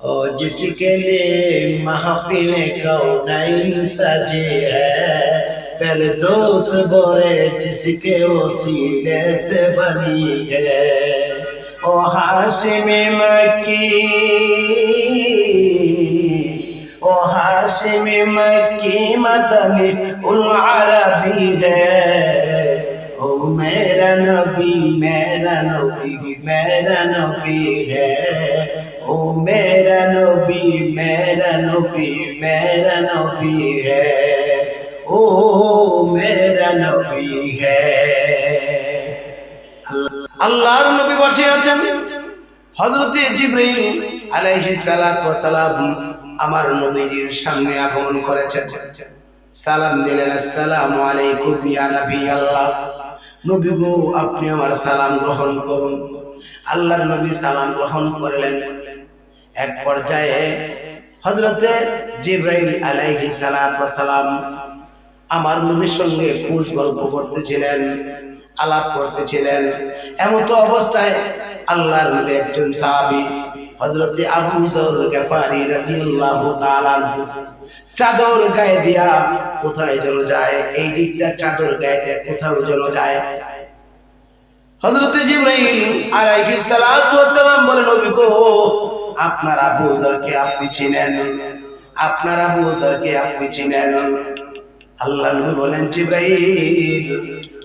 ओ जिसके लिए महफिल कौनैन सजे है फिरदौस बोरे जिसके वसीले से बनी है ओ हाशिम मक्की ओ हाशिम मक्की मदनी उल अरबी है ओ मेरा नबी मेरा नबी मेरा नबी है ओ मेरा नबी मेरा नबी मेरा नबी है ओ मेरा नबी है আল্লাহর নবী বসে আছেন হযরতে জিবরাইল আলাইহিস সালাতু ওয়াস সালাম আমার নবীজির সামনে আগমন করেছেন সালাম দিলেন আসসালামু আলাইকুম ইয়া নবী আল্লাহ নবী গো আপনি আমার সালাম গ্রহণ করুন আল্লাহর নবী সালাম গ্রহণ করলেন। এক পর্যায়ে হযরতে জিবরাইল ওয়াস সালাম আমার নবীর সঙ্গে কুশ গল্প করতেছিলেন, আলাপ করতেছিলেন। এমন তো অবস্থায় আল্লাহর নবীর একজন সাহাবী হযরতে আবু যর গফারি রাদিয়াল্লাহু তাআলা চাদর গায়ে দিয়া কোথায় যেন যায়, এই দিকটা চাদর গায়ে দিয়া কোথাও যেন যায়। ওয়াস সালাম বলেন গো, আপনার আবু যরকে আপনি চিনেন? আপনার আবু যরকে আপনি চিনেন? আল্লাহ নবী বলেন, জিব্রাইল,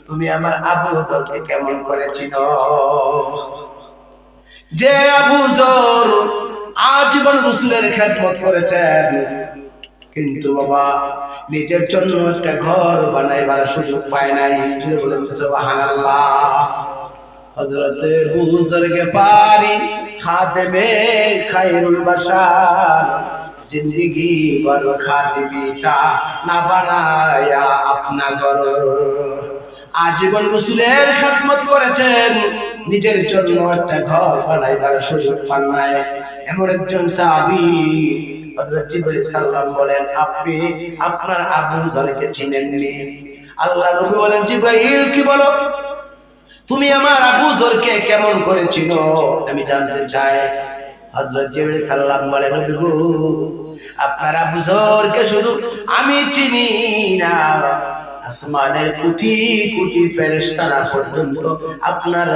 তুমি আমার আবু যরকে কেমন করে চিনো? যে আবু যর আজীবন রাসূলের খেদমত করেছেন। কিন্তু বাবা, নিজের জন্য একটা ঘর বানাইবার সুযোগ পায় নাই। বলেন, সুবহানাল্লাহ। হযরতে হুজুরকে পারি খাদেমে খায়রুল বাশার জিন্দগি বর খাদিমি তা না বানায়া আপনা ঘর আজীবন রসুলের খেদমত করেছেন, নিজের জন্য একটা ঘর বানাইবার সুযোগ পান নাই। এমন একজন সাহাবী হযরত জিবরিল সাল্লাল্লাহু বলেন, আপনি আপনার আবু যরকে চিনেননি? আল্লাহ নবী বলেন, জিবরাইল, কি বলো? তুমি আমার আবু জরকে কেমন করে চিনো? আমি জানতে চাই। হযরত জিবরিল সাল্লাম বলেন, নবী গো, আপনার আবু শুধু আমি চিনি না। ফেরেশতারা পর্যন্ত আপনার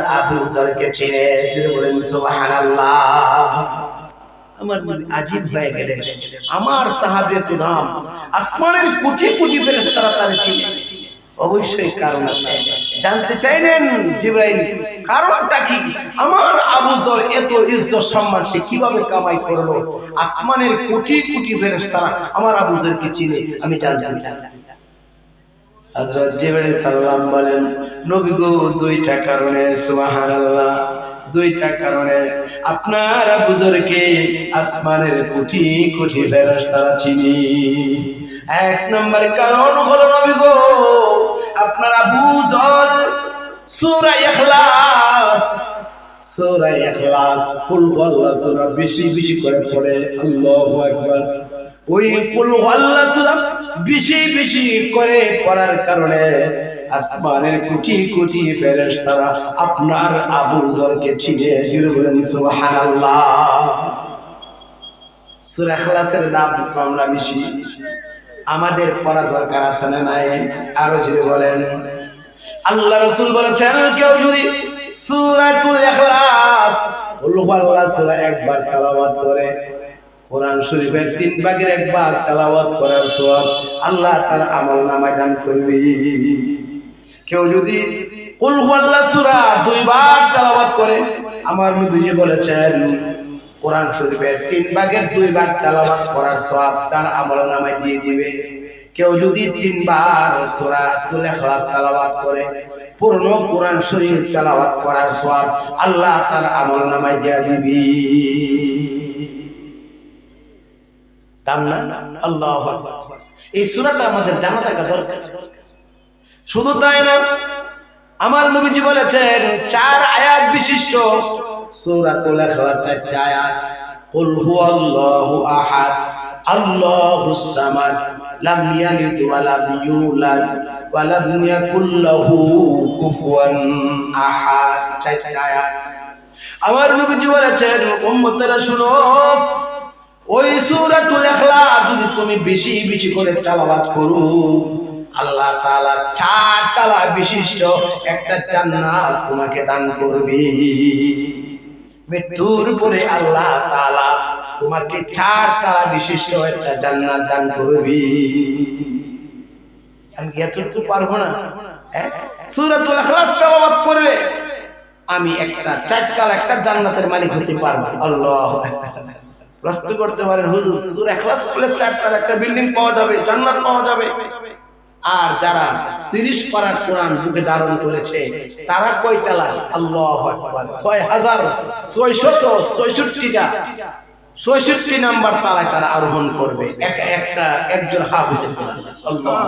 চিনে। জুড়ে বলেন, সুবহানাল্লাহ। আমার আজিব হয়ে আমার সাহাবে আসমানের তার চিনে। অবশ্যই কারণ আছে। জানতে চাইলেন জিব্রাইল, কারণটা কি? আমার আবু যর এত ইজ্জত সম্মান সে কীভাবে কামাই করল? আসমানের কোটি কোটি ফেরেশতারা আমার আবু যরকে চিনে, আমি জানতে চাই। হযরত জিবরাইল সাল্লাম বলেন, নবী গো, দুইটা কারণে, সুবহানাল্লাহ, দুইটা কারণে আপনার আবু যরকে আসমানের কোটি কোটি ফেরেশতারা চিনি। এক নম্বর কারণ হলো নবী গো আপনার সূরা ইখলাস ইখলাস ফুল ওয়াল্লাহ সূরা বেশি বেশি করে পড়ে, আল্লাহু আকবার। ওই কুল ওয়াল্লাহ সূরা বেশি বেশি করে পড়ার কারণে আসমানের কোটি কোটি ফেরেশতারা আপনার আবু যরকে চিনে জুড়ে বলেন, সুবহানাল্লাহ। সূরা ইখলাসের দাম কম না বেশি? আমাদের পড়া দরকার আছে না নাই? আরও যদি বলেন। আল্লাহ রাসূল বলেছেন, কেউ যদি একবার করে, কোরআন করার আল্লাহ তার নামায় দান কেউ যদি সূরা দুইবার করে, আমার নবীজি বলেছেন কোরআন শরীফের তিন ভাগের দুই ভাগ তেলাওয়াত করার সওয়াব তার আমল নামায় দিয়ে দিবে। কেউ যদি তিনবার সূরাতুল ইখলাস তেলাওয়াত করে পূর্ণ কোরআন শরীফ তেলাওয়াত করার সওয়াব আল্লাহ তার আমল নামায় দিয়ে দিবে। দাম না আল্লাহু এই সূরাটা আমাদের জানা থাকা দরকার। শুধু তাই না, আমার নবীজি বলেছেন, চার আয়াত বিশিষ্ট সূরাতুল ইখলাস আয়াত, কুল হুয়াল্লাহু আহাদ, আল্লাহুস সামাদ, লাম ইয়ালিদ ওয়া লাম ইউলাদ, ওয়া লাম ইয়াকুল লাহু কুফুয়ান আহাদ। চারটি আয়াত। আমার নবীজি বলেছেন, উম্মতেরা শুনো তুমি বেশি বেশি করে তালাবাত করো, আল্লাহ তাআলা চার তালা বিশিষ্ট একটা জান্নাত তোমাকে দান করবে। মৃত্যুর পরে আল্লাহ তাআলা তোমাকে চার তালা বিশিষ্ট একটা জান্নাত দান করবে। আমি কি এতটুকু পারব না? সূরাতুল ইখলাস তেলাওয়াত করলে আমি একটা চারকাল একটা জান্নাতের মালিক হতে পারব। আল্লাহ প্রশ্ন করতে পারেন হুজুর, সূরা ইখলাস পড়লে চারটার একটা বিল্ডিং পাওয়া যাবে, জান্নাত পাওয়া যাবে। আর যারা 30 পারা কোরআন বুকে ধারণ করেছে, তারা কয় তালা আল্লাহু আকবার। 6666টা 66 নাম্বার তালায় তারা আরোহণ করবে। এক একটা একজন হাফেজের আল্লাহ